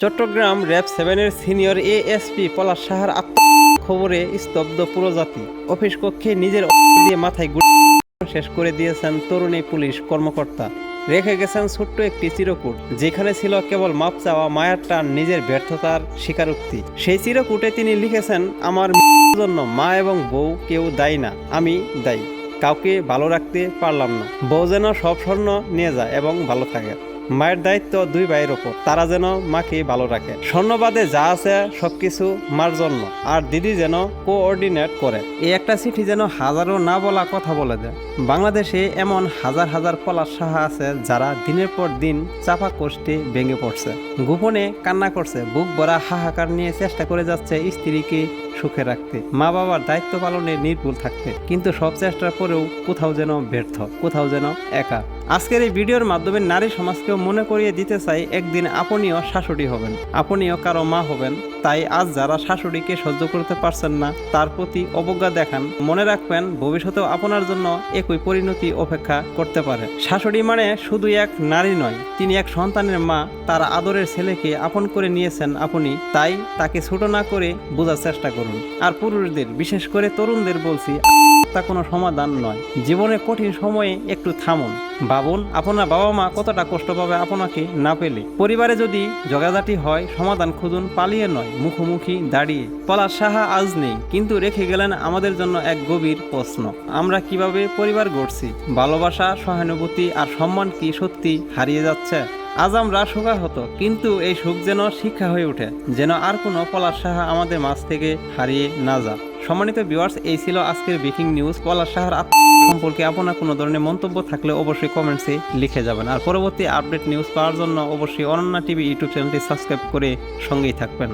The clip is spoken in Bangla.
চট্টগ্রাম র্যাব সেভেনের সিনিয়র এএসপি পলাশ সাহার আত্ম খবরে স্তব্ধ পুরো জাতি অফিস কক্ষে নিজের দিয়ে মাথায় গুলি শেষ করে দিয়েছেন তরুণী পুলিশ কর্মকর্তা। রেখে গেছেন ছোট্ট একটি চিরকুট, যেখানে ছিল কেবল মাপ চাওয়া মায়ার টান নিজের ব্যর্থতার স্বীকারোক্তি। সেই চিরকুটে তিনি লিখেছেন, আমার জন্য মা এবং বউ কেউ দায়ী না, আমি দায়ী। কাউকে ভালো রাখতে পারলাম না। বউ যেন সব স্বর্ণ নিয়ে যায় এবং ভালো থাকে। মায়ের দায়িত্ব দুই ভাইয়ের ওপর তারা যেন মাকে ভালো রাখে। স্বর্ণবাদে যা আছে সবকিছু মার জন্য। আর দিদি যেন কোঅর্ডিনেট করে। এই একটা চিঠি যেন হাজারো না বলা কথা বলে দেয়। বাংলাদেশে এমন হাজার হাজার পলাশ সাহা আছে যারা দিনের পর দিন চাপা কষ্টে ভেঙে পড়ছে। গোপনে কান্না করছে, বুক ভরা হাহাকার নিয়ে চেষ্টা করে যাচ্ছে স্ত্রীকে সুখে রাখতে। মা বাবার দায়িত্ব পালনে নির্ভুল থাকতে। কিন্তু সব চেষ্টার পরেও কোথাও যেন ব্যর্থ, কোথাও যেন একা। আজকের এই ভিডিওর মাধ্যমে নারী সমাজকেও মনে করিয়ে দিতে চাই, একদিন আপনিও শাশুড়ি হবেন। আপনিও কারও মা হবেন। তাই আজ যারা শাশুড়িকে সহ্য করতে পারছেন না, তার প্রতি অবজ্ঞা দেখান। মনে রাখবেন, ভবিষ্যতেও আপনার জন্য একই পরিণতি অপেক্ষা করতে পারে। শাশুড়ি মানে শুধু এক নারী নয়, তিনি এক সন্তানের মা। তার আদরের ছেলেকে আপন করে নিয়েছেন আপনি। তাই তাকে ছোট না করে বোঝার চেষ্টা করুন। আর পুরুষদের, বিশেষ করে তরুণদের বলছি তা কোনো সমাধান নয়। জীবনে কঠিন সময়ে একটু থামুন। ভাবুন, আপনার বাবা মা কতটা কষ্ট পাবে আপনাকে না পেলে? পরিবারে যদি জগাজাটি হয়, সমাধান খুঁজুন পালিয়ে নয়, মুখোমুখি দাঁড়িয়ে। পলাশ সাহা আজ নেই, কিন্তু রেখে গেলেন আমাদের জন্য এক গভীর প্রশ্ন। আমরা কীভাবে পরিবার গড়ছি? ভালোবাসা, সহানুভূতি আর সম্মান কি সত্যি হারিয়ে যাচ্ছে? আজ আমরা শোকা হতো কিন্তু এই সুখ যেন শিক্ষা হয়ে ওঠে, যেন আর কোনো পলাশ সাহা আমাদের মাছ থেকে হারিয়ে না যা সম্মানিত ভিউয়ার্স এই ছিল আজকের ব্রেকিং নিউজ পলাশ শাহর আত্ম সম্পর্কে আপনার কোনো ধরনের মন্তব্য থাকলে অবশ্যই কমেন্টসে লিখে যাবেন। আর পরবর্তী আপডেট নিউজ পাওয়ার জন্য অবশ্যই অনন্যা টিভি ইউটিউব চ্যানেলটি সাবস্ক্রাইব করে সঙ্গেই থাকবেন।